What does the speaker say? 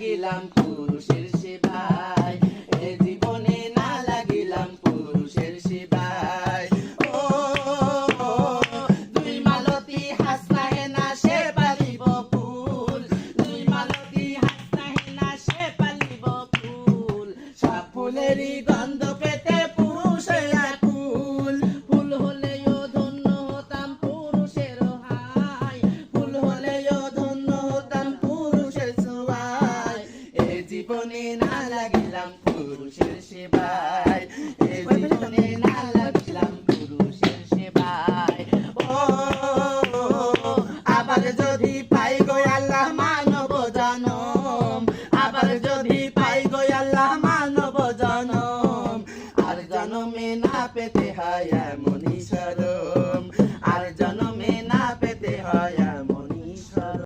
লাগিলাম পুরুষের সেবায়। এ জীবনে না লাগিলাম পুরুষের সেবায়। ও, দুই মালতী হাসনা হেনা সে পালিব ফুল। দুই মালতী হাসনা হেনা সে পালিব ফুল। সব ফুলেরই গন্ধ জীবনে না লাগিলাম পুরুষের সেবায়। এ জীবনে না লাগিলাম পুরুষের সেবায়। ও, আবার যদি পাই গো আল্লাহ মানব জনম, আবার যদি পাই গো আল্লাহ মানব জনম, আর জনমে না পেতে হয়